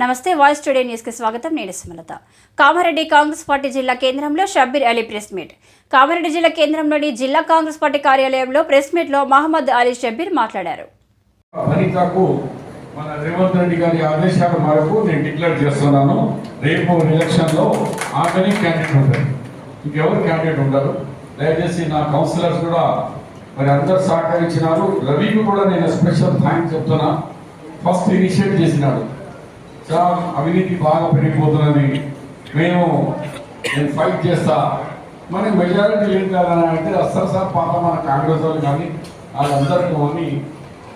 నమస్తే voice today న్యూస్కి స్వాగతం. నేను సుమలత. కామారెడ్డి కాంగ్రెస్ పార్టీ జిల్లా కేంద్రంలో షబ్బీర్ అలీ ప్రెస్ మీట్. కామారెడ్డి జిల్లా కేంద్రంలోని జిల్లా కాంగ్రెస్ పార్టీ కార్యాలయంలో ప్రెస్ మీట్లో మహమ్మద్ అలీ షబ్బీర్ మాట్లాడారు. మన రేవంత్ రెడ్డి గారి ఆదేశాల మేరకు నేను డిక్లేర్ చేస్తున్నాను. రేపు ఎలక్షన్లో ఆమెని క్యాండిడేట్ ఉంటుంది ఇంకెవరు క్యాండిడేట్ ఉండరు. దయచేసి నా కౌన్సిలర్స్ కూడా మరి అందరు సహకరించినారు. రవికి కూడా నేను స్పెషల్ థ్యాంక్స్ చెప్తున్నా. ఫస్ట్ ఇనిషియేట్ చేసినాడు. చాలా అవినీతి బాగా పెరిగిపోతున్నది. మేము నేను ఫైట్ చేస్తా. మనకి మెజారిటీ ఏం కాదని అంటే అస్సలు సార్ పాత మన కాంగ్రెస్ వాళ్ళు కానీ వాళ్ళందరికీ అని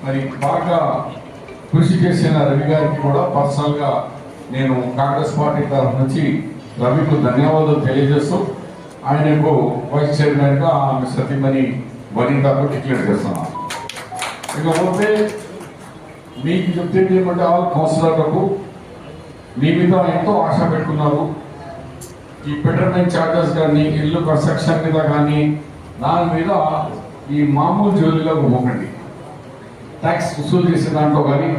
మరి బాగా కృషి చేసిన రవి గారికి కూడా పర్సనల్గా నేను కాంగ్రెస్ పార్టీ తరఫు నుంచి రవికు ధన్యవాదాలు తెలియజేస్తూ ఆయనకు వైస్ చైర్మన్గా ఆమె సతీమణి వనితకు డిక్లేర్ చేస్తున్నాను. ఇకపోతే మీకు చెప్తే ఏమంటే ఆల్ కౌన్సిలర్లకు మీ మీద ఎంతో ఆశ పెట్టుకున్నారు ఈ బెటర్మెంట్ చార్జెస్ కానీ ఇల్లు కన్స్ట్రక్షన్ మీద కానీ దాని మీద ఈ మామూలు జోలిలోకి పోకండి ట్యాక్స్ వసూలు చేసే దాంట్లో కానీ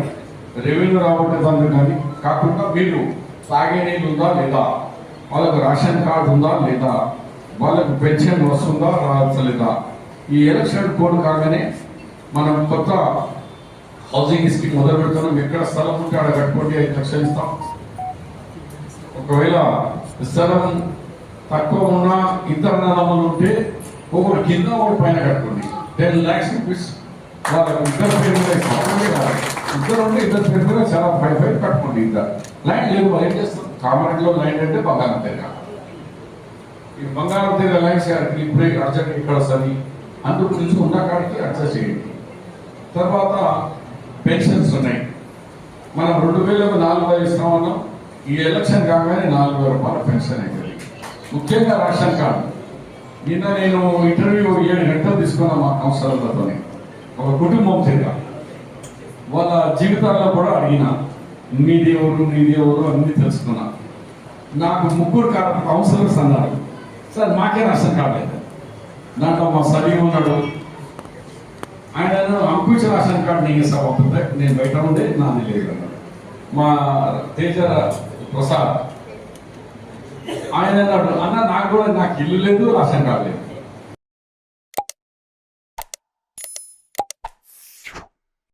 రెవెన్యూ రాబట్టే దాంట్లో కానీ కాకుండా మీరు తాగే నీళ్ళు ఉందా లేదా వాళ్ళకు రేషన్ కార్డు ఉందా లేదా వాళ్ళకు పెన్షన్ వస్తుందా రావచ్చలేదా ఈ ఎలక్షన్ కోడ్ కాగానే మనం కొత్త హౌసింగ్ స్కీమ్ మొదలు పెడుతున్నాం ఎక్కడ స్థలం ఉంటే ఆడ కట్టుకోండి ఐదు లక్షలు ఇస్తాం ఒకవేళ స్థలం తక్కువ ఉన్నా ఇద్దరు అన్నదమ్ములు ఉంటే ఒకరు కింద ఒకటి పైన కట్టుకోండి. టెన్ ల్యాక్స్ రూపీస్ వాళ్ళకి ఇద్దరు పేరు ఇద్దరు ఉంటే ఇద్దరు పేరు మీద చాలా ఫైవ్ ఫైవ్ కట్టుకోండి ఇద్దరు లైన్ లేదు వాళ్ళు ఏం చేస్తారు? కామారెడ్డిలో లైన్ అంటే బంగారం తెగ ఈ బంగారం తీగ లైన్స్ ఇప్పుడే అర్జెంట్ ఇక్కడ వస్తుంది అందుకు నుంచి ఉన్న కాడికి అడ్జస్ట్ చేయండి. తర్వాత పెన్షన్స్ ఉన్నాయి. మనం రెండు వేల నాలుగు వేలు ఇస్తామన్నాం ఈ ఎలక్షన్ కాగానే నాలుగు వేల రూపాయల పెన్షన్ అయిపోయింది ముఖ్యంగా రేషన్ కార్డు. నిన్న నేను ఇంటర్వ్యూ ఏడు గంటలు తీసుకున్నా మా అవసరాలతోనే ఒక కుటుంబం తిరిగా వాళ్ళ జీవితాల్లో కూడా అడిగిన నీది ఎవరు నీది ఎవరు అన్ని తెలుసుకున్నా. నాకు ముగ్గురు కార్డు కౌన్సిలర్స్ అన్నారు. సార్ మాకే రేషన్ కార్డు లేదు. దాంట్లో మా సరి ఉన్నాడు. ఆయన అంకుచ రేషన్ కార్డు నీకు సభ నేను బయట ఉండే నాది లేదు మా తేజ ప్రసాద్. ఆయన అన్నాడు అన్న నాకు కూడా నాకు ఇల్లు లేదు రేషన్ కార్డు లేదు